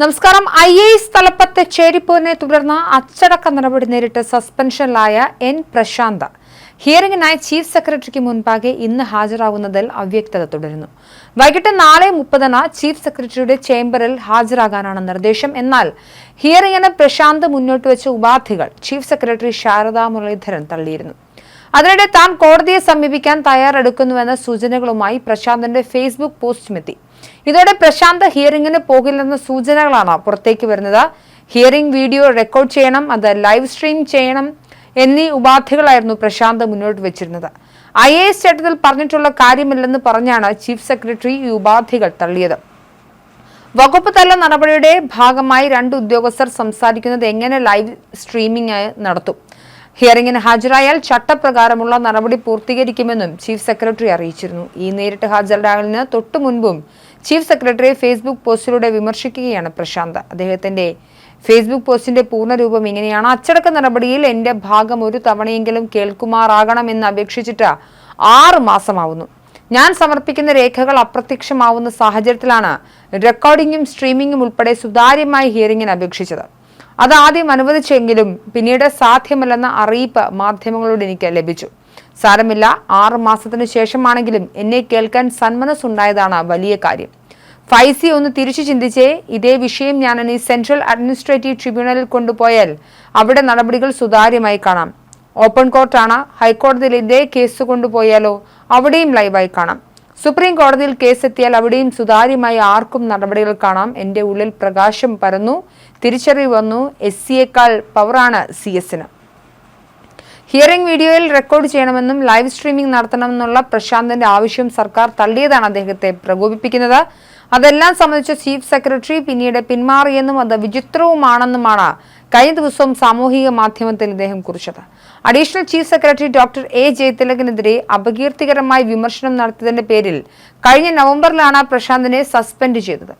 നമസ്കാരം. I A S തലപ്പത്ത് ചേരിപ്പോനെ തുടർന്ന് അച്ചടക്ക നടപടി നേരിട്ട് സസ്പെൻഷനിലായ എൻ പ്രശാന്ത്. ഹിയറിംഗിനായി ചീഫ് സെക്രട്ടറിക്ക് മുൻപാകെ ഇന്ന് ഹാജരാകുന്നതിൽ അവ്യക്തത തുടരുന്നു. വൈകിട്ട് നാല് മുപ്പതിന് ചീഫ് സെക്രട്ടറിയുടെ ചേംബറിൽ ഹാജരാകാനാണ് നിർദ്ദേശം. എന്നാൽ ഹിയറിംഗിന് പ്രശാന്ത് മുന്നോട്ട് വെച്ച ഉപാധികൾ ചീഫ് സെക്രട്ടറി ശാരദാ മുരളീധരൻ തള്ളിയിരുന്നു. അതിനിടെ താൻ കോടതിയെ സമീപിക്കാൻ തയ്യാറെടുക്കുന്നുവെന്ന സൂചനകളുമായി പ്രശാന്തിന്റെ ഫേസ്ബുക്ക് പോസ്റ്റുമെത്തി ഇതോടെ പ്രശാന്ത് ഹിയറിംഗിന് പോകില്ലെന്ന സൂചനകളാണ് പുറത്തേക്ക് വരുന്നത്. ഹിയറിംഗ് വീഡിയോ റെക്കോർഡ് ചെയ്യണം അത് ലൈവ് സ്ട്രീം ചെയ്യണം എന്നീ ഉപാധികളായിരുന്നു പ്രശാന്ത് മുന്നോട്ട് വെച്ചിരുന്നത്. ഐ എ എസ് ചട്ടത്തിൽ പറഞ്ഞിട്ടുള്ള കാര്യമില്ലെന്ന് പറഞ്ഞാണ് ചീഫ് സെക്രട്ടറി ഈ ഉപാധികൾ തള്ളിയത്. വകുപ്പ് തല നടപടിയുടെ ഭാഗമായി രണ്ട് ഉദ്യോഗസ്ഥർ സംസാരിക്കുന്നത് എങ്ങനെ ലൈവ് സ്ട്രീമിംഗ് നടത്തും? ഹിയറിംഗിന് ഹാജരായാൽ ചട്ടപ്രകാരമുള്ള നടപടി പൂർത്തീകരിക്കുമെന്നും ചീഫ് സെക്രട്ടറി അറിയിച്ചിരുന്നു. ഈ നേരിട്ട് ഹാജരാകലിന് തൊട്ടു മുൻപും ചീഫ് സെക്രട്ടറിയെ ഫേസ്ബുക്ക് പോസ്റ്റിലൂടെ വിമർശിക്കുകയാണ് പ്രശാന്ത്. അദ്ദേഹത്തിന്റെ ഫേസ്ബുക്ക് പോസ്റ്റിന്റെ പൂർണരൂപം ഇങ്ങനെയാണ്. അച്ചടക്ക നടപടിയിൽ എന്റെ ഭാഗം ഒരു തവണയെങ്കിലും കേൾക്കുമാറാകണമെന്ന് അപേക്ഷിച്ചിട്ട് ആറ് മാസമാവുന്നു. ഞാൻ സമർപ്പിക്കുന്ന രേഖകൾ അപ്രത്യക്ഷമാവുന്ന സാഹചര്യത്തിലാണ് റെക്കോർഡിംഗും സ്ട്രീമിംഗും ഉൾപ്പെടെ സുതാര്യമായി ഹിയറിംഗിന് അപേക്ഷിച്ചത്. അത് ആദ്യം അനുവദിച്ചെങ്കിലും പിന്നീട് സാധ്യമല്ലെന്ന അറിയിപ്പ് മാധ്യമങ്ങളോട് എനിക്ക് ലഭിച്ചു. സാരമില്ല ആറു മാസത്തിനു ശേഷമാണെങ്കിലും എന്നെ കേൾക്കാൻ സന്മനസ്സുണ്ടായതാണ് വലിയ കാര്യം. ഫൈസി ഒന്ന് തിരിച്ചു ചിന്തിച്ചേ ഇതേ വിഷയം ഞാൻ ഇനി സെൻട്രൽ അഡ്മിനിസ്ട്രേറ്റീവ് ട്രിബ്യൂണലിൽ കൊണ്ടുപോയാൽ അവിടെ നടപടികൾ സുതാര്യമായി കാണാം. ഓപ്പൺ കോർട്ടാണ് ഹൈക്കോടതിയിൽ ഇതേ കേസ് കൊണ്ടുപോയാലോ അവിടെയും ലൈവായി കാണാം. സുപ്രീം കോടതിയിൽ കേസെത്തിയാൽ അവിടെയും സുതാര്യമായി ആർക്കും നടപടികൾ കാണാം. എന്റെ ഉള്ളിൽ പ്രകാശം പരന്നു. തിരിച്ചറിവ് വന്നു എസ് സിയേക്കാൾ പവറാണ് സി എസിന്. ഹിയറിംഗ് വീഡിയോയിൽ റെക്കോർഡ് ചെയ്യണമെന്നും ലൈവ് സ്ട്രീമിംഗ് നടത്തണമെന്നുള്ള പ്രശാന്തിന്റെ ആവശ്യം സർക്കാർ തള്ളിയതാണ് അദ്ദേഹത്തെ പ്രകോപിപ്പിക്കുന്നത്. അതെല്ലാം സംബന്ധിച്ച ചീഫ് സെക്രട്ടറി പിന്നീട് പിന്മാറിയെന്നും അത് വിചിത്രവുമാണെന്നുമാണ് കഴിഞ്ഞ ദിവസം സാമൂഹിക മാധ്യമത്തിൽ ഇദ്ദേഹം കുറിച്ചത്. Additional chief secretary doctor A ജയതിലകനെതിരെ അപകീർത്തികരമായി വിമർശനം നടത്തിയതിന്റെ പേരിൽ കഴിഞ്ഞ നവംബറിലാണ് പ്രശാന്തിനെ സസ്പെൻഡ് ചെയ്തത്.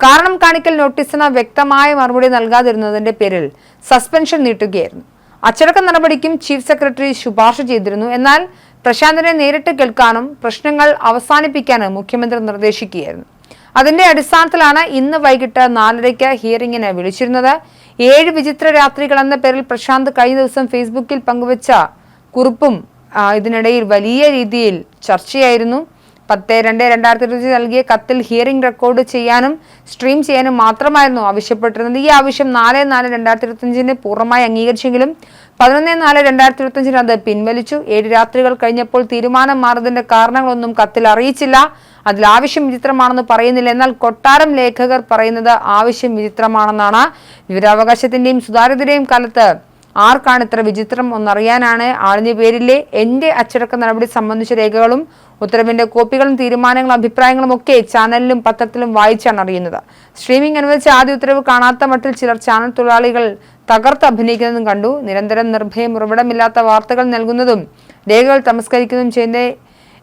കാരണം കാണിക്കൽ നോട്ടീസിന് വ്യക്തമായ മറുപടി നൽകാതിരുന്നതിന്റെ പേരിൽ സസ്പെൻഷൻ നീട്ടുകയായിരുന്നു. അച്ചടക്ക നടപടിക്കും ചീഫ് സെക്രട്ടറി ശുപാർശ ചെയ്തിരുന്നു. എന്നാൽ പ്രശാന്തിനെ നേരിട്ട് കേൾക്കാനും പ്രശ്നങ്ങൾ അവസാനിപ്പിക്കാനും മുഖ്യമന്ത്രി നിർദ്ദേശിക്കുകയായിരുന്നു. അതിന്റെ അടിസ്ഥാനത്തിലാണ് ഇന്ന് വൈകിട്ട് നാലരയ്ക്ക് ഹിയറിംഗിന് വിളിച്ചിരുന്നത്. ഏഴ് വിചിത്ര രാത്രികൾ എന്ന പേരിൽ പ്രശാന്ത് കഴിഞ്ഞ ദിവസം ഫേസ്ബുക്കിൽ പങ്കുവച്ച കുറിപ്പും ഇതിനിടയിൽ വലിയ രീതിയിൽ ചർച്ചയായിരുന്നു. പത്ത് രണ്ട് രണ്ടായിരത്തി ഇരുപത്തി നൽകിയ കത്തിൽ ഹിയറിംഗ് റെക്കോർഡ് ചെയ്യാനും സ്ട്രീം ചെയ്യാനും മാത്രമായിരുന്നു ആവശ്യപ്പെട്ടിരുന്നത്. ഈ ആവശ്യം നാല് നാല് രണ്ടായിരത്തി ഇരുപത്തിയഞ്ചിന് പൂർണമായി അംഗീകരിച്ചെങ്കിലും പതിനൊന്ന് നാല് രണ്ടായിരത്തി ഇരുപത്തിയഞ്ചിന് അത് പിൻവലിച്ചു. ഏഴ് രാത്രികൾ കഴിഞ്ഞപ്പോൾ തീരുമാനം മാറുന്നതിന്റെ കാരണങ്ങളൊന്നും കത്തിൽ അറിയിച്ചില്ല. അതിൽ ആവശ്യം വിചിത്രമാണെന്ന് പറയുന്നില്ല. എന്നാൽ കൊട്ടാരം ലേഖകർ പറയുന്നത് ആവശ്യം വിചിത്രമാണെന്നാണ്. വിവരാവകാശത്തിന്റെയും സുതാര്യതയുടെയും കാലത്ത് ആർക്കാണ് ഇത്ര വിചിത്രം ഒന്നറിയാനാണ് ആളിഞ്ഞ പേരിലെ എന്റെ അച്ചടക്ക നടപടി സംബന്ധിച്ച രേഖകളും ഉത്തരവിന്റെ കോപ്പികളും തീരുമാനങ്ങളും അഭിപ്രായങ്ങളും ഒക്കെ ചാനലിലും പത്രത്തിലും വായിച്ചാണ് അറിയുന്നത്. സ്ട്രീമിംഗ് അനുവദിച്ച ആദ്യ ഉത്തരവ് കാണാത്ത മട്ടിൽ ചിലർ ചാനൽ തൊഴിലാളികൾ തകർത്ത് അഭിനയിക്കുന്നതും കണ്ടു. നിരന്തരം നിർഭയം ഉറവിടമില്ലാത്ത വാർത്തകൾ നൽകുന്നതും രേഖകൾ തമസ്കരിക്കുന്നതും ചെയ്യുന്ന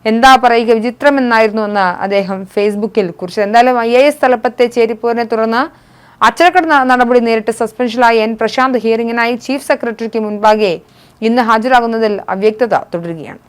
എന്താ പറയുക വിചിത്രമെന്നായിരുന്നു എന്ന് അദ്ദേഹം ഫേസ്ബുക്കിൽ കുറിച്ചത് എന്തായാലും ഐ എ എസ് തലപ്പത്തെ ചേരിപ്പോരിനെ തുടർന്ന് അച്ചടക്ക നടപടി നേരിട്ട് സസ്പെൻഷനിലായ എൻ പ്രശാന്ത് ഹിയറിംഗിനായി ചീഫ് സെക്രട്ടറിക്ക് മുൻപാകെ ഇന്ന് ഹാജരാകുന്നതിൽ അവ്യക്തത തുടരുകയാണ്.